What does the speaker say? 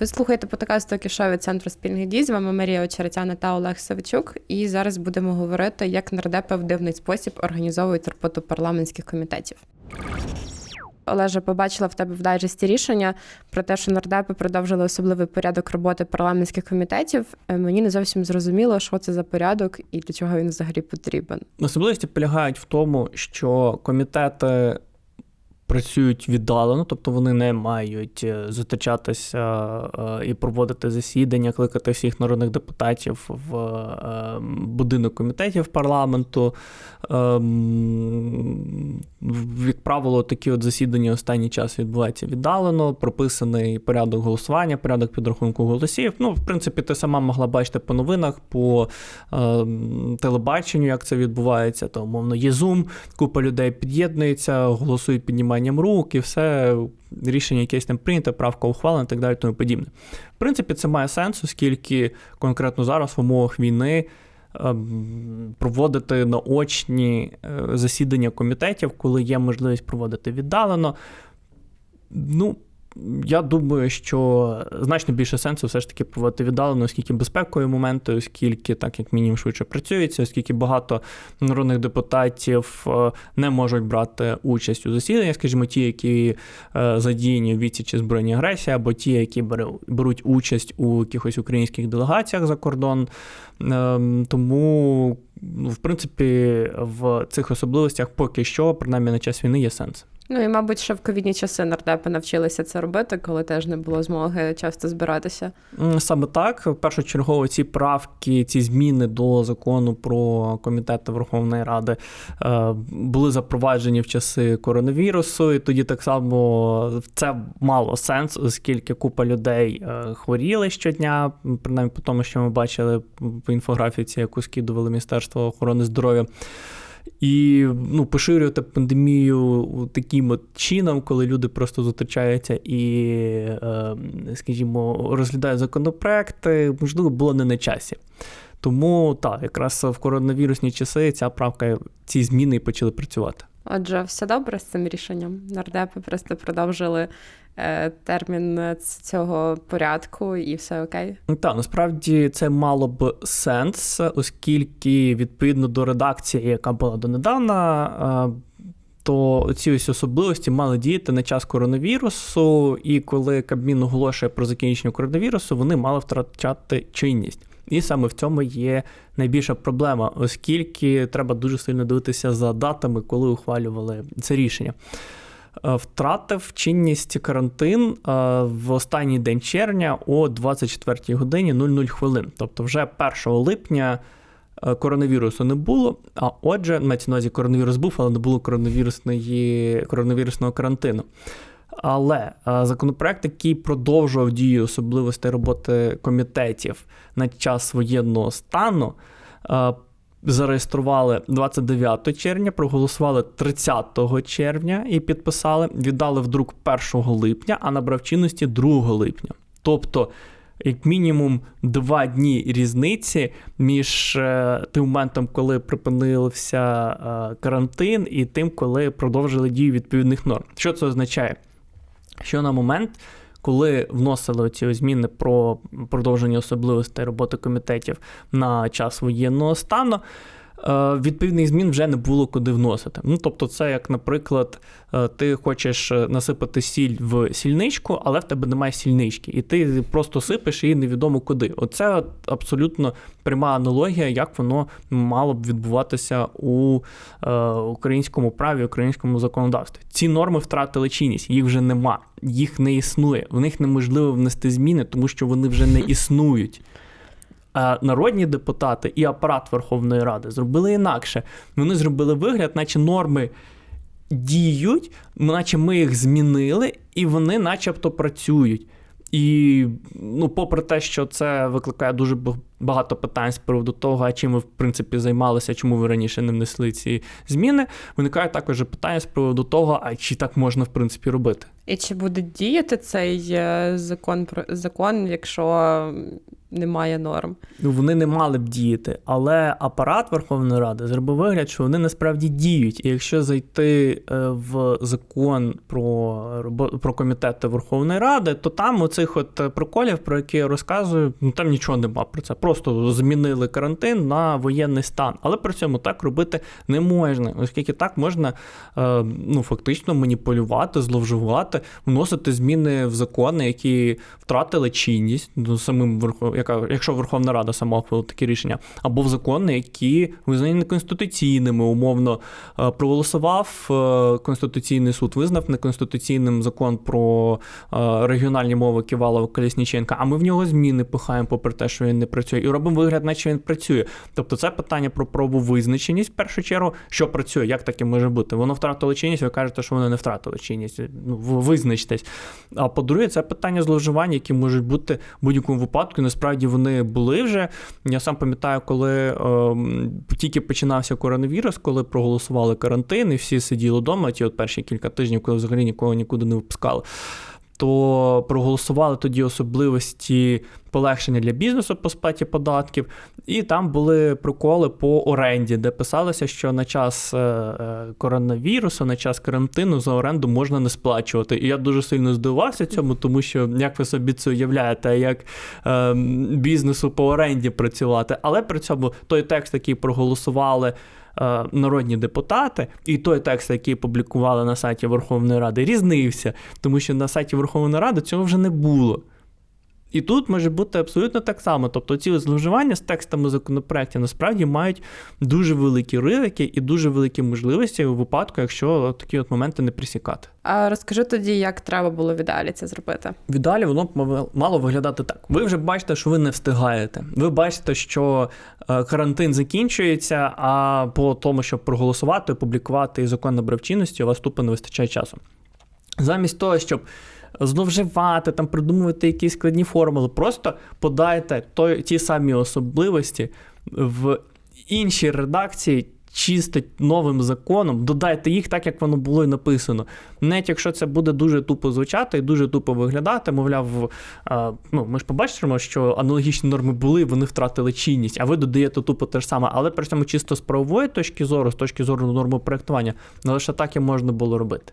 Ви слухаєте подкаст «Токішо» від центру спільних дій. З вами Марія Очеретяна та Олег Савичук. І зараз будемо говорити, як нардепи в дивний спосіб організовують роботу парламентських комітетів. Олеже, побачила в тебе в дайджесті рішення про те, що нардепи продовжили особливий порядок роботи парламентських комітетів. Е, Мені не зовсім зрозуміло, що це за порядок і для чого він взагалі потрібен. Особливості полягають в тому, що комітети працюють віддалено, тобто вони не мають е, зустрічатися е, і проводити засідання, кликати всіх народних депутатів в е, будинок комітетів парламенту. Ем, Як правило, такі от засідання останній час відбуваються віддалено, прописаний порядок голосування, порядок підрахунку голосів. Ну, в принципі, ти сама могла бачити по новинах, по е, телебаченню, як це відбувається. То, умовно, є Zoom, купа людей під'єднується, голосують підніманням рук і все. Рішення якесь там прийнято, правка ухвалена і так далі, тому подібне. В принципі, це має сенс, оскільки конкретно зараз в умовах війни ем, проводити наочні е, засідання комітетів, коли є можливість проводити віддалено. Ну, я думаю, що значно більше сенсу все ж таки проводити віддалено, оскільки безпекові моменти, оскільки так як мінімум швидше працюється, оскільки багато народних депутатів е, не можуть брати участь у засіданнях, скажімо, ті, які е, задіяні в віці чи збройній агресії, або ті, які беруть участь у якихось українських делегаціях за кордон. Ем, Тому, ну, в принципі, в цих особливостях поки що, принаймні на час війни, є сенс. Ну і, мабуть, ще в ковідні часи нардепи навчилися це робити, коли теж не було змоги часто збиратися. Саме так, першочергово ці правки, ці зміни до закону про комітети Верховної Ради е, були запроваджені в часи коронавірусу, і тоді так само це мало сенс, оскільки купа людей е, хворіли щодня, принаймні по тому, що ми бачили по інфографіці, яку скидували Міністерство охорони здоров'я. І ну, поширювати пандемію таким от чином, коли люди просто зустрічаються і, е, скажімо, розглядають законопроекти, можливо, було не на часі. Тому так, якраз в коронавірусні часи ця правка, ці зміни почали працювати. Отже, все добре з цим рішенням. Нардепи просто продовжили е, термін е, цього порядку, і все окей. Так, насправді це мало б сенс, оскільки відповідно до редакції, яка була донедавна, е, то ці ось особливості мали діяти на час коронавірусу, і коли Кабмін оголошує про закінчення коронавірусу, вони мали втрачати чинність. І саме в цьому є найбільша проблема, оскільки треба дуже сильно дивитися за датами, коли ухвалювали це рішення. Е, Втратив чинність карантин е, в останній день червня о 24 годині 00 хвилин. Тобто, вже 1 липня е, коронавірусу не було. А отже, на увазі коронавірус був, але не було коронавірусної, коронавірусного карантину. Але е, законопроект, який продовжував дію особливостей роботи комітетів на час воєнного стану, е, зареєстрували 29 червня, проголосували 30 червня і підписали, віддали в друк 1 липня, а набрав чинності 2 липня. Тобто, як мінімум, два дні різниці між е, тим моментом, коли припинився карантин, і тим, коли продовжили дію відповідних норм. Що це означає? Що на момент, коли вносили ці зміни про продовження особливостей роботи комітетів на час воєнного стану, відповідних змін вже не було куди вносити. Ну, тобто, це як, наприклад, е, ти хочеш е, насипати сіль в сільничку, але в тебе немає сільнички, і ти просто сипеш її невідомо куди. Оце абсолютно пряма аналогія, як воно мало б відбуватися у е, українському праві, українському законодавстві. Ці норми втратили чинність, їх вже нема, їх не існує. В них неможливо внести зміни, тому що вони вже не існують. Народні депутати і апарат Верховної Ради зробили інакше. Вони зробили вигляд, наче норми діють, наче ми їх змінили, і вони начебто працюють. І ну, попри те, що це викликає дуже багато питань з приводу того, а чим ви в принципі займалися, чому ви раніше не внесли ці зміни, виникає також питання з приводу того, а чи так можна в принципі робити. І чи буде діяти цей е, закон про закон, якщо немає норм. Ну, вони не мали б діяти, але апарат Верховної Ради зробив вигляд, що вони насправді діють. І якщо зайти е, в закон про, про комітети Верховної Ради, то там оцих от е, приколів, про які я розказую, ну там нічого нема про це. Просто змінили карантин на воєнний стан. Але при цьому так робити не можна, оскільки так можна е, ну, фактично маніпулювати, зловживати, вносити зміни в закони, які втратили чинність ну, самим Верхов... яка, якщо Верховна Рада сама ухвалила такі рішення, або в закони, які визнані неконституційними, умовно е, проголосував е, Конституційний суд, визнав неконституційним закон про е, регіональні мови Ківалова Колісніченка, а ми в нього зміни пихаємо, попри те, що він не працює, і робимо вигляд, наче він працює. Тобто це питання про правовизначеність в першу чергу, що працює, як таке може бути. Воно втратило чинність, ви кажете, що воно не втратило чинність. Ну, визначтесь. А по-друге, це питання зловживань, які можуть бути в будь-якому випадку. І насправді вони були вже. Я сам пам'ятаю, коли е, тільки починався коронавірус, коли проголосували карантин, і всі сиділи вдома, ті от перші кілька тижнів, коли взагалі нікого нікуди не випускали. То проголосували тоді особливості полегшення для бізнесу по сплаті податків, і там були приколи по оренді, де писалося, що на час е, е, коронавірусу, на час карантину за оренду можна не сплачувати. І я дуже сильно здивувався цьому, тому що як ви собі це уявляєте, як е, бізнесу по оренді працювати, але при цьому той текст, який проголосували. Е, Народні депутати, і той текст, який публікували на сайті Верховної Ради, різнився, тому що на сайті Верховної Ради цього вже не було. І тут може бути абсолютно так само. Тобто ці зловживання з текстами законопроектів насправді мають дуже великі ризики і дуже великі можливості у випадку, якщо такі от моменти не присікати. А розкажи тоді, як треба було в ідеалі це зробити. В ідеалі воно б мало виглядати так. Ви вже бачите, що ви не встигаєте. Ви бачите, що е, карантин закінчується, а по тому, щоб проголосувати, опублікувати і закон набрав чинності, у вас тупо не вистачає часу. Замість того, щоб зловживати, там придумувати якісь складні формули, просто подайте той, ті самі особливості в іншій редакції. Чисто новим законом, додайте їх так, як воно було і написано. Навіть якщо це буде дуже тупо звучати і дуже тупо виглядати, мовляв, ну ми ж побачимо, що аналогічні норми були, вони втратили чинність, а ви додаєте тупо те ж саме. Але при цьому чисто з правової точки зору, з точки зору нормопроектування, лише так і можна було робити.